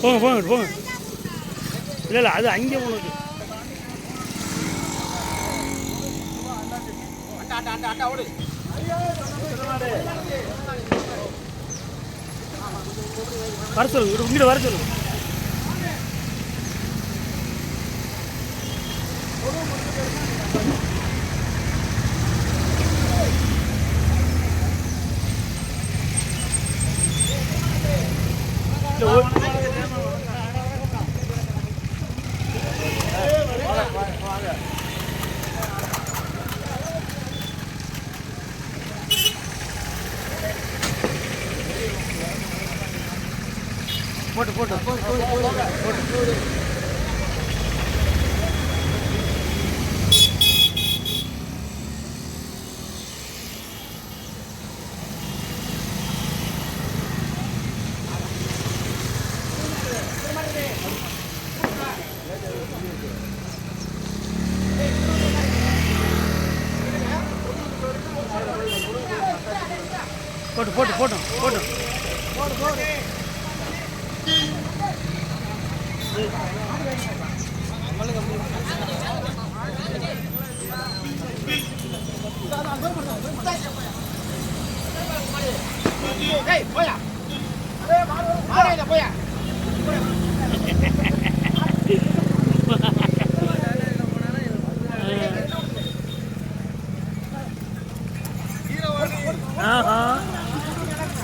போங்க போங்க போங்க. இல்லை இல்லை அது அங்கே போனது. வர சொல்லுங்க இங்கிட்ட வர சொல்லுங்க இல்ல, do it. போட்டு போட்டு போட்டோம் போட்டோம் போயா.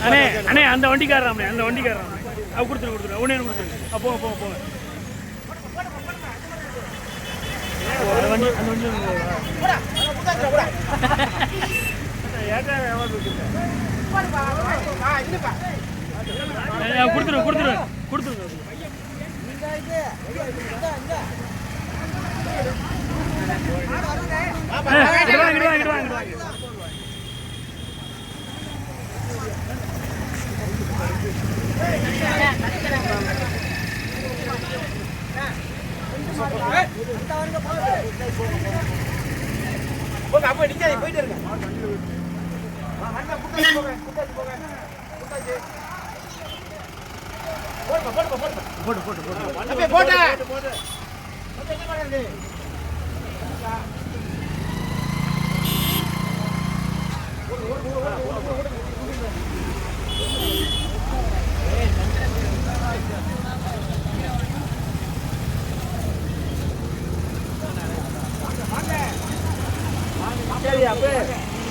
அண்ணே அண்ணே அந்த வண்டிக்காரன் அந்த வண்டிக்காரன் அவ கொடுத்துரு கொடுத்துரு. உடனே கொடுத்துரு? அப்போ போங்க போங்க போங்க கொடுத்துரு கொடுத்துரு வண்டி வாங்க வாங்க வாங்க. கொடுத்துரு கொடுத்துரு இங்கிட்டு வாங்க இங்கிட்டு வாங்க இங்கிட்டு வாங்க போட்டு போட்டு போட்டு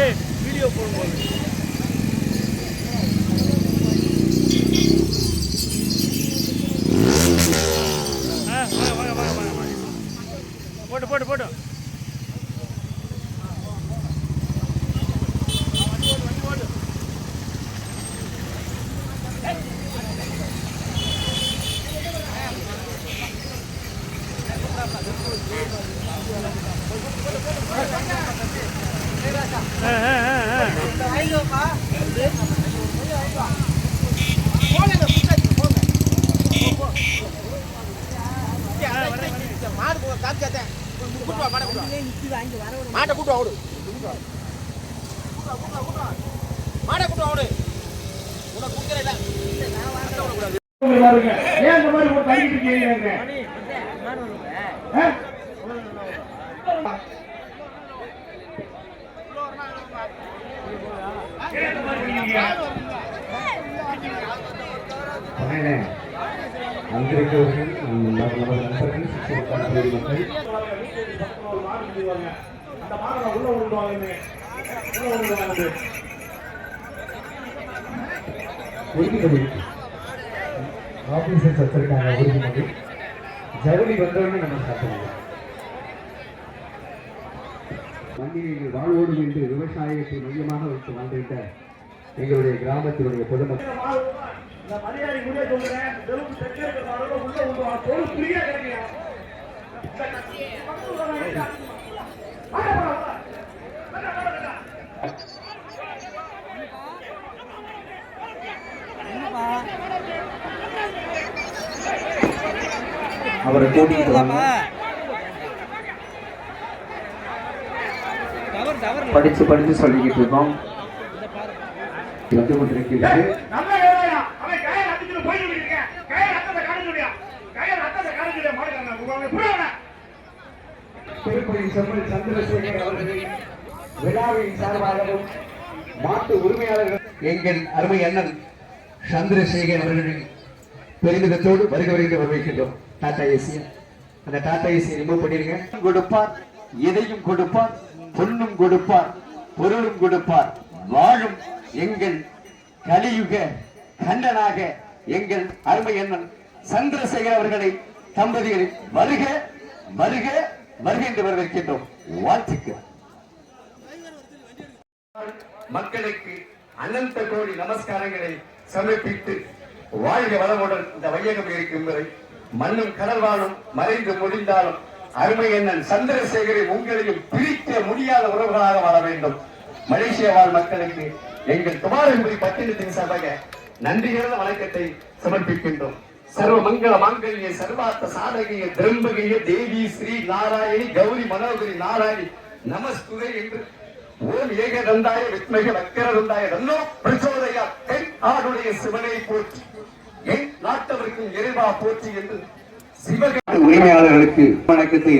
ஏய் வீடியோ போடும்போது ஆ வாங்க வாங்க வாங்க வாங்க வாங்க போட்டு போட்டு போட்டு ஆ, ஆ, ஆ, ஆ. மாடு போ காமிச்சாத்தேன் கூட்டு வா மாடை கூட்டு வா மாட்டை கூட்டு வா ஓடு மாடை கூட்டு ஓடு உனக்கு குடுக்கல ஏன் இந்த மாதிரி ஒரு இருக்கீங்க ஆ? ஏன் இந்த மாதிரி பண்ணீங்க? பயனே வந்திருக்கிறவர்கள் மக்கள் அந்த மாடை உள்ள உள்ள உறுதிமொழி ஆபீசர்ஸ் வச்சிருக்காங்க உறுதிமொழி ஜவுளி வந்தவொடனே நம்ம மண்ணில் வாழ்வோடு என்று விவசாயத்தை மையமாக வைத்து வாழ்ந்துவிட்ட எங்களுடைய கிராமத்தினுடைய பொதுமக்கள். அவரை கூட்டிட்டு வாங்க. படிச்சு படிச்சு சொல்லிக்கிட்டு இருக்கோம். வந்து கொண்டிருக்கிறது திருப்பதி செம்மல் சந்திரசேகர் அவர்களின் விழாவின் சார்பாகவும் மாட்டு உரிமையாளர்கள் எங்கள் அருமை அண்ணன் சந்திரசேகர் அவர்களின் பெருமிதத்தோடு வருக வருகிற வரவேற்கின்றோம். டாடா ஏசி அந்த டாடா ஏசியை ரிமூவ் பண்ணிருங்க. கொடுப்பார் எதையும் கொடுப்பார் பொண்ணும் கொடுப்பார் பொருளும் கொடுப்பார் வாழும் எங்கள் கலியுக கண்டனாக எங்கள் அருமை அண்ணன் சந்திரசேகர் அவர்களை தம்பதிகளை வருக வருக வருக என்று வரவேற்கின்றோம். வாழ்த்துக்கள். மக்களுக்கு அனந்த கோடி நமஸ்காரங்களை சமர்ப்பித்து வாழ்க வளமுடன் இந்த வையகம் இருக்கும் வரை மண்ணும் கடல் வாழும் மறைந்து முடிந்தாலும் அருமை அண்ணன் சந்திரசேகரை உங்களையும் பிரிக்க முடியாத உறவுகளாக வாழ வேண்டும். மலேசிய வாழ் மக்களுக்கு எங்கள் குமாரகுமரி பட்டினத்தின் சார்பாக நன்றிகள வணக்கத்தை சமர்ப்பிக்கின்றோம். சர்வ மங்கள மாங்கல்ய சர்வார்த்த சாதகிய திரும்பகைய தேவி ஸ்ரீ நாராயணி கௌரி மனோகரி நாராயணி நமஸ்துதை என்று ஓம் ஏகதந்தாய வித்மக வக்கரதந்தாய தன்னோ பிரச்சோதயா தென் ஆடுடைய சிவனை போற்றி. என் நாட்டவருக்கும் இறைவா போற்றி என்று சிவக உரிமையாளர்களுக்கு வணக்கத்தை